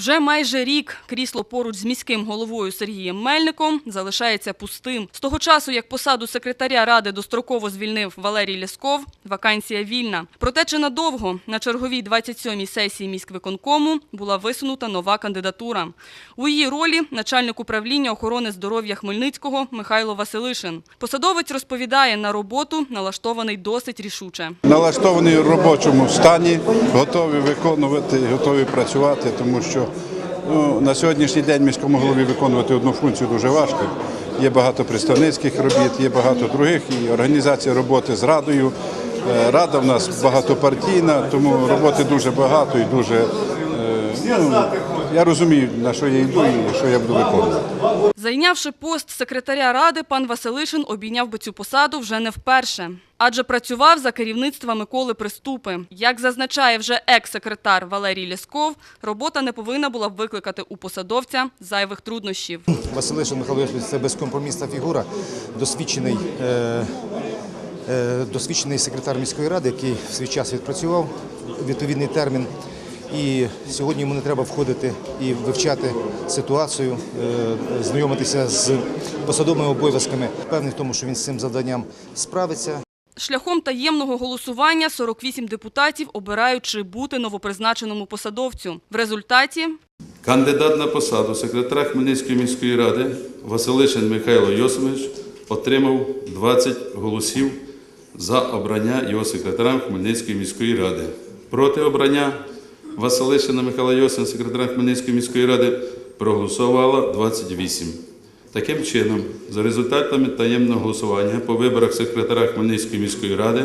Вже майже рік крісло поруч з міським головою Сергієм Мельником залишається пустим. З того часу, як посаду секретаря ради достроково звільнив Валерій Лясков, вакансія вільна. Проте чи надовго на черговій 27-й сесії міськвиконкому була висунута нова кандидатура. У її ролі начальник управління охорони здоров'я Хмельницького Михайло Василишин. Посадовець розповідає, на роботу налаштований досить рішуче. налаштований в робочому стані, готові виконувати, готові працювати, тому що ну, на сьогоднішній день міському голові виконувати одну функцію дуже важко. Є багато представницьких робіт, є багато других, і організація роботи з радою. Е, Рада в нас багатопартійна, тому роботи дуже багато і дуже. Ну, я розумію, на що я йду і що я буду виконувати. Зайнявши пост секретаря ради, пан Василишин обійняв би цю посаду вже не вперше. Адже працював за керівництва Миколи Приступи. Як зазначає вже екс-секретар Валерій Лясков, робота не повинна була б викликати у посадовця зайвих труднощів. Василишин Михайло це безкомпромісна фігура, досвідчений, е, е, досвідчений секретар міської ради, який в свій час відпрацював відповідний термін. І сьогодні йому не треба входити і вивчати ситуацію, е, знайомитися з посадовими обов'язками. Впевнений в тому, що він з цим завданням справиться. Шляхом таємного голосування 48 депутатів обирають, чи бути новопризначеному посадовцю. В результаті Кандидат на посаду секретаря Хмельницької міської ради Василишин Михайло Йосимович отримав 20 голосів за обрання його секретарем Хмельницької міської ради. Проти обрання Василишина Михайла Йосимовича секретарем Хмельницької міської ради проголосувало 28. Таким чином, за результатами таємного голосування по виборах секретаря Хмельницької міської ради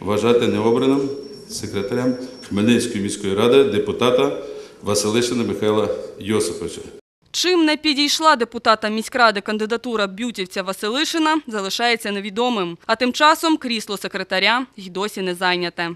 вважати необраним секретарем Хмельницької міської ради депутата Василишина Михайла Йосиповича. Чим не підійшла депутата міськради кандидатура б'ютівця Василишина, залишається невідомим. А тим часом крісло секретаря й досі не зайняте.